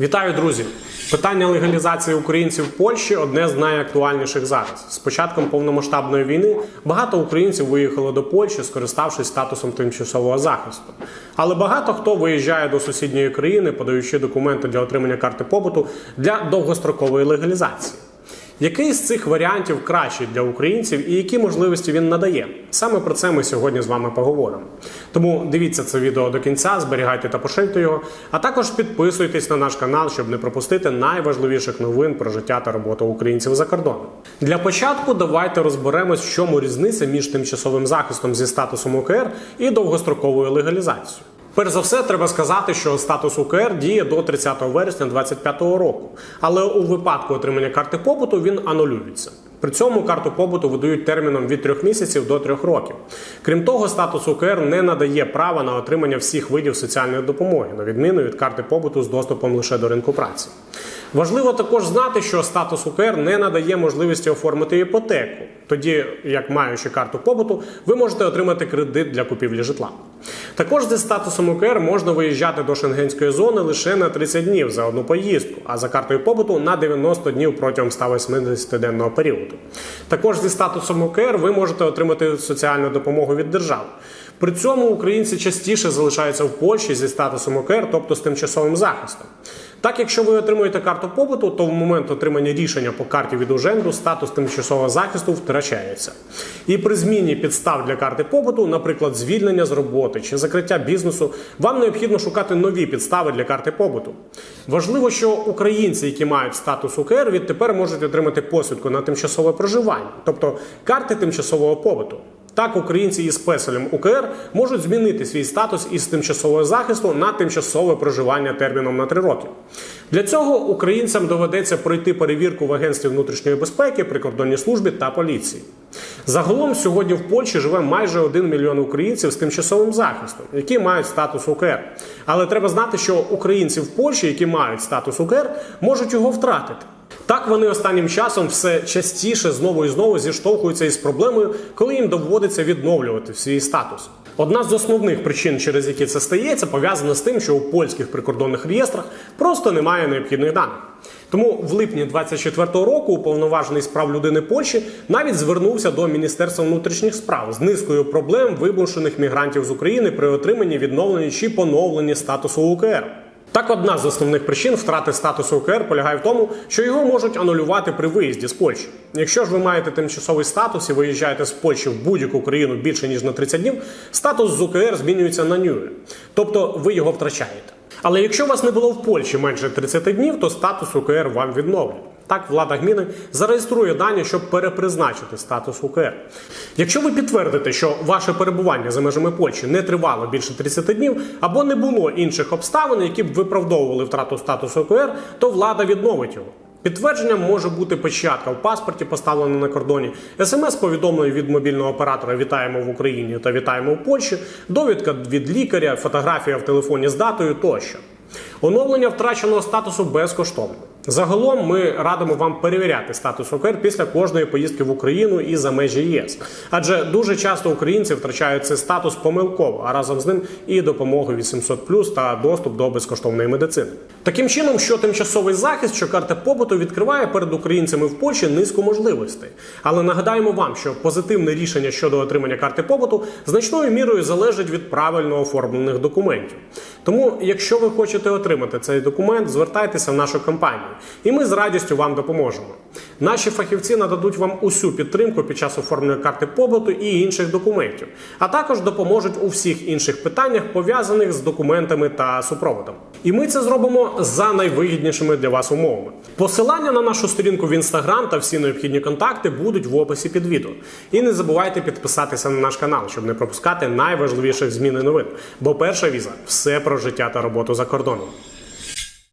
Вітаю, друзі! Питання легалізації українців в Польщі одне з найактуальніших зараз. З початком повномасштабної війни багато українців виїхало до Польщі, скориставшись статусом тимчасового захисту. Але багато хто виїжджає до сусідньої країни, подаючи документи для отримання карти побуту для довгострокової легалізації. Який з цих варіантів кращий для українців і які можливості він надає? Саме про це ми сьогодні з вами поговоримо. Тому дивіться це відео до кінця, зберігайте та поширюйте його, а також підписуйтесь на наш канал, щоб не пропустити найважливіших новин про життя та роботу українців за кордоном. Для початку давайте розберемось, в чому різниця між тимчасовим захистом зі статусом УКР і довгостроковою легалізацією. Перш за все, треба сказати, що статус УКР діє до 30 вересня 2025 року, але у випадку отримання карти побуту він анулюється. При цьому карту побуту видають терміном від 3 місяців до 3 років. Крім того, статус УКР не надає права на отримання всіх видів соціальної допомоги, на відміну від карти побуту з доступом лише до ринку праці. Важливо також знати, що статус УКР не надає можливості оформити іпотеку, тоді як маючи карту побуту, ви можете отримати кредит для купівлі житла. Також зі статусом УКР можна виїжджати до шенгенської зони лише на 30 днів за одну поїздку, а за картою побуту на 90 днів протягом 180-денного періоду. Також зі статусом УКР ви можете отримати соціальну допомогу від держави. При цьому українці частіше залишаються в Польщі зі статусом УКР, тобто з тимчасовим захистом. Так, якщо ви отримуєте карту побуту, то в момент отримання рішення по карті від Уженду статус тимчасового захисту втрачається. І при зміні підстав для карти побуту, наприклад, звільнення з роботи чи закриття бізнесу, вам необхідно шукати нові підстави для карти побуту. Важливо, що українці, які мають статус УКР, відтепер можуть отримати посвідку на тимчасове проживання, тобто карти тимчасового побуту. Так, українці із песелем УКР можуть змінити свій статус із тимчасового захисту на тимчасове проживання терміном на 3 роки. Для цього українцям доведеться пройти перевірку в Агентстві внутрішньої безпеки, прикордонній службі та поліції. Загалом сьогодні в Польщі живе майже 1 мільйон українців з тимчасовим захистом, які мають статус УКР. Але треба знати, що українці в Польщі, які мають статус УКР, можуть його втратити. Так вони останнім часом все частіше знову і знову зіштовхуються із проблемою, коли їм доводиться відновлювати свій статус. Одна з основних причин, через які це стається, пов'язана з тим, що у польських прикордонних реєстрах просто немає необхідних даних. Тому в липні 24-го року уповноважений з прав людини Польщі навіть звернувся до Міністерства внутрішніх справ з низкою проблем вимушених мігрантів з України при отриманні відновленні чи поновленні статусу УКР. Так, одна з основних причин втрати статусу УКР полягає в тому, що його можуть анулювати при виїзді з Польщі. Якщо ж ви маєте тимчасовий статус і виїжджаєте з Польщі в будь-яку країну більше ніж на 30 днів, статус з УКР змінюється на нює, тобто ви його втрачаєте. Але якщо вас не було в Польщі менше 30 днів, то статус УКР вам відновлять. Так, влада гміни зареєструє дані, щоб перепризначити статус УКР. Якщо ви підтвердите, що ваше перебування за межами Польщі не тривало більше 30 днів або не було інших обставин, які б виправдовували втрату статусу УКР, то влада відновить його. Підтвердженням може бути печатка в паспорті, поставлена на кордоні, смс-повідомлення від мобільного оператора Вітаємо в Україні та вітаємо в Польщі, довідка від лікаря, фотографія в телефоні з датою тощо. Оновлення втраченого статусу безкоштовно. Загалом ми радимо вам перевіряти статус ОКР після кожної поїздки в Україну і за межі ЄС, адже дуже часто українці втрачають цей статус помилково, а разом з ним і допомогу 800+, та доступ до безкоштовної медицини. Таким чином, що тимчасовий захист, що карта побуту відкриває перед українцями в Польщі низку можливостей. Але нагадаємо вам, що позитивне рішення щодо отримання карти побуту значною мірою залежить від правильно оформлених документів. Тому, якщо ви хочете отримати цей документ, звертайтеся в нашу компанію, і ми з радістю вам допоможемо. Наші фахівці нададуть вам усю підтримку під час оформлення карти побуту і інших документів, а також допоможуть у всіх інших питаннях, пов'язаних з документами та супроводом. І ми це зробимо за найвигіднішими для вас умовами. Посилання на нашу сторінку в інстаграм та всі необхідні контакти будуть в описі під відео. І не забувайте підписатися на наш канал, щоб не пропускати найважливіших змін і новин. Бо перша віза все про життя та роботу за кордоном.